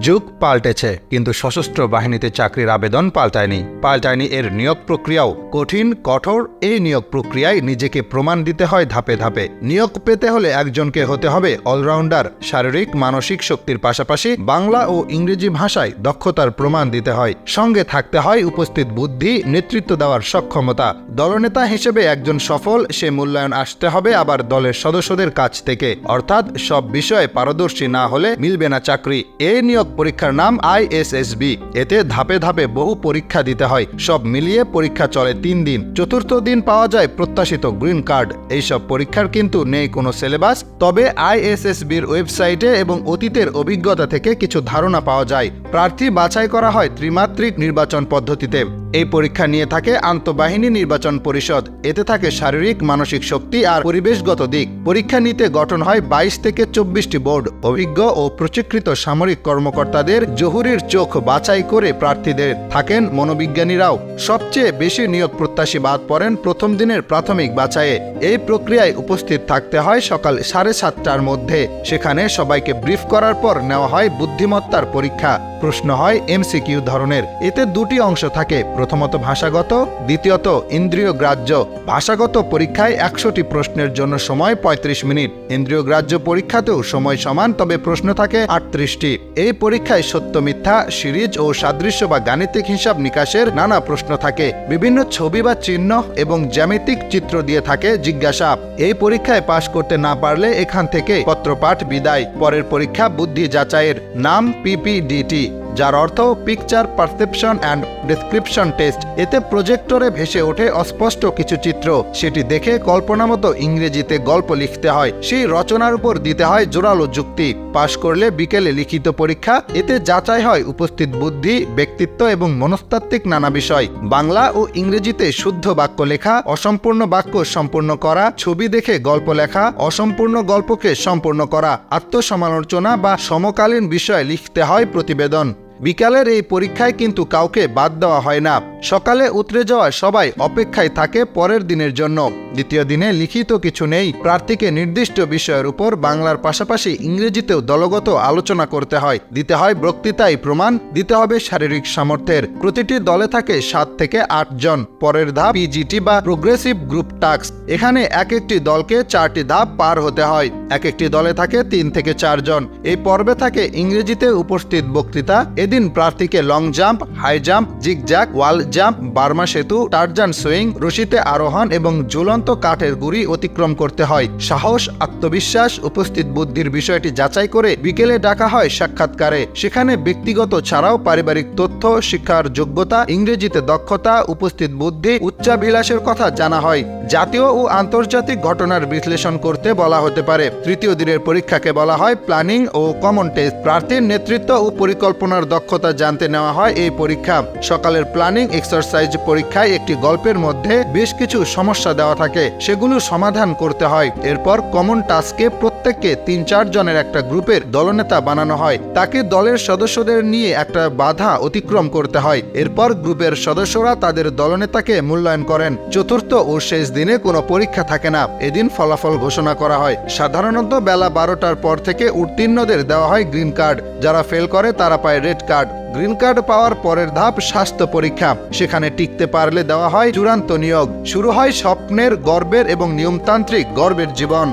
যুগ পাল্টেছে, কিন্তু সশস্ত্র বাহিনীতে চাকরির আবেদন পাল্টায়নি। পাল্টায়নি এর নিয়োগ প্রক্রিয়াও। কঠিন, কঠোর এই নিয়োগ প্রক্রিয়ায় নিজেকে প্রমাণ দিতে হয় ধাপে ধাপে। নিয়োগ পেতে হলে একজনকে হতে হবে অলরাউন্ডার। শারীরিক, মানসিক শক্তির পাশাপাশি বাংলা ও ইংরেজি ভাষায় দক্ষতার প্রমাণ দিতে হয়। সঙ্গে থাকতে হয় উপস্থিত বুদ্ধি, নেতৃত্ব দেওয়ার সক্ষমতা। দলনেতা হিসেবে একজন সফল, সে মূল্যায়ন আসতে হবে আবার দলের সদস্যদের কাছ থেকে। অর্থাৎ সব বিষয়ে পারদর্শী না হলে মিলবে না চাকরি। এই নিয়োগ পরীক্ষার নাম আইএসএসবি এতে ধাপে ধাপে বহু পরীক্ষা দিতে হয়। সব মিলিয়ে পরীক্ষা চলে তিন দিন। চতুর্থ দিন পাওয়া যায় প্রত্যাশিত গ্রিন কার্ড। এইসব পরীক্ষার কিন্তু নেই কোনো সিলেবাস। তবে আইএসএসবির ওয়েবসাইটে এবং অতীতের অভিজ্ঞতা থেকে কিছু ধারণা পাওয়া যায়। প্রার্থী বাছাই করা হয় ত্রিমাত্রিক নির্বাচন পদ্ধতিতে। এই পরীক্ষা নিয়ে থাকে আন্তঃবাহিনী নির্বাচন পরিষদ। এতে থাকে শারীরিক, মানসিক শক্তি আর পরিবেশগত দিক। পরীক্ষা নিতে গঠন হয় বাইশ থেকে চব্বিশটি বোর্ড। অভিজ্ঞ ও প্রশিক্ষিত সামরিক কর্মকর্তাদের জহুরির চোখ বাছাই করে প্রার্থীদের থাকেন মনোবিজ্ঞানীরাও। সবচেয়ে বেশি নিয়োগ প্রত্যাশী বাদ পড়েন প্রথম দিনের প্রাথমিক বাছাইয়ে। এই প্রক্রিয়ায় উপস্থিত থাকতে হয় সকাল সাড়ে সাতটার মধ্যে। সেখানে সবাইকে ব্রিফ করার পর নেওয়া হয় বুদ্ধিমত্তার পরীক্ষা। প্রশ্ন হয় এমসিকিউ ধরনের। এতে দুটি অংশ থাকে। প্রথমত ভাষাগত, দ্বিতীয়ত ইন্দ্রিয় গ্রাহ্য। ভাষাগত পরীক্ষায় একশোটি প্রশ্নের জন্য সময় ৩৫ মিনিট। ইন্দ্রিয় গ্রাহ্য পরীক্ষাতেও সময় সমান, তবে প্রশ্ন থাকে আটত্রিশটি। এই পরীক্ষায় সত্য, মিথ্যা, সিরিজ ও সাদৃশ্য বা গাণিতিক হিসাব নিকাশের নানা প্রশ্ন থাকে। বিভিন্ন ছবি বা চিহ্ন এবং জ্যামিতিক চিত্র দিয়ে থাকে জিজ্ঞাসা। এই পরীক্ষায় পাশ করতে না পারলে এখান থেকে পত্রপাঠ বিদায়। পরের পরীক্ষা বুদ্ধি যাচাইয়ের। নাম পিপিডিটি যার অর্থ picture perception and description test এতে প্রজেক্টরে ভেসে ওঠে অস্পষ্ট কিছু চিত্র। সেটি দেখে কল্পনা মতো ইংরেজিতে গল্প লিখতে হয়। সেই রচনার উপর দিতে হয় জোরালো যুক্তি। পাশ করলে বিকেলে লিখিত পরীক্ষা। এতে যাচাই হয় উপস্থিত বুদ্ধি, ব্যক্তিত্ব এবং মনস্তাত্ত্বিক নানা বিষয়। বাংলা ও ইংরেজিতে শুদ্ধ বাক্য লেখা, অসম্পূর্ণ বাক্য সম্পূর্ণ করা, ছবি দেখে গল্প লেখা, অসম্পূর্ণ গল্পকে সম্পূর্ণ করা, আত্মসমালোচনা বা সমকালীন বিষয়ে লিখতে হয় প্রতিবেদন। বিকালের এই পরীক্ষায় কিন্তু কাউকে বাদ দেওয়া হয় না। সকালে উতরে যাওয়া সবাই অপেক্ষায় থাকে পরের দিনের জন্য। দ্বিতীয় দিনে লিখিত কিছু নেই। প্রার্থীকে নির্দিষ্ট বিষয়ের উপর বাংলার পাশাপাশি ইংরেজিতেও দলগত আলোচনা করতে হয়। দিতে হয় বক্তৃতায় প্রমাণ, দিতে হবে শারীরিক সামর্থ্যের। প্রতিটি দলে থাকে সাত থেকে আট জন। পরের ধাপ পিজিটি বা প্রোগ্রেসিভ গ্রুপ টাস্ক এখানে এক একটি দলকে চারটি ধাপ পার হতে হয়। এক একটি দলে থাকে তিন থেকে চারজন এই পর্বে থাকে ইংরেজিতে উপস্থিত বক্তৃতা। এদিন প্রার্থীকে long jump high jump zigzag wall jump, Burma সেতু, টারজান সুইং, রশিতে আরোহণ এবং ঝুলন্ত কাঠের গুড়ি অতিক্রম করতে হয়। সাহস, আত্মবিশ্বাস, উপস্থিত বুদ্ধির বিষয়টি যাচাই করে বিকেলে ডাকা হয় সাক্ষাৎকারে। সেখানে ব্যক্তিগত ছাড়াও পারিবারিক তথ্য, শিক্ষার যোগ্যতা, ইংরেজিতে দক্ষতা, উপস্থিত বুদ্ধি, উচ্চাভিলাষের কথা জানা হয়। জাতীয় ও আন্তর্জাতিক ঘটনার বিশ্লেষণ করতে বলা হতে পারে। তৃতীয় দিনের পরীক্ষাকে বলা হয় প্ল্যানিং ও কমন টেস্ট। প্রার্থীর নেতৃত্ব ও পরিকল্পনার দক্ষতা জানতে নেওয়া হয় এই পরীক্ষা। সকালের প্ল্যানিং এক্সারসাইজ পরীক্ষায় একটি গল্পের মধ্যে বেশ কিছু সমস্যা দেওয়া থাকে। সেগুলো সমাধান করতে হয়। এরপর কমন টাস্কে প্রত্যেককে তিন চার জনের একটা গ্রুপের দলনেতা বানানো হয়। তাকে দলের সদস্যদের নিয়ে একটা বাধা অতিক্রম করতে হয়। এরপর গ্রুপের সদস্যরা তাদের দলনেতাকে মূল্যায়ন করেন। চতুর্থ ও শেষ দিনে কোনো পরীক্ষা থাকে না। এদিন ফলাফল ঘোষণা করা হয়। সাধারণত বেলা বারোটার পর থেকে উত্তীর্ণদের দেওয়া হয় গ্রিন কার্ড। যারা ফেল করে, তারা পায় রেড কার্ড। গ্রিন কার্ড পাওয়ার পরের ধাপ স্বাস্থ্য পরীক্ষা। সেখানে টিকতে পারলে দেওয়া হয় চূড়ান্ত নিয়োগ। শুরু হয় স্বপ্নের, গর্বের এবং নিয়মতান্ত্রিক গর্বের জীবন।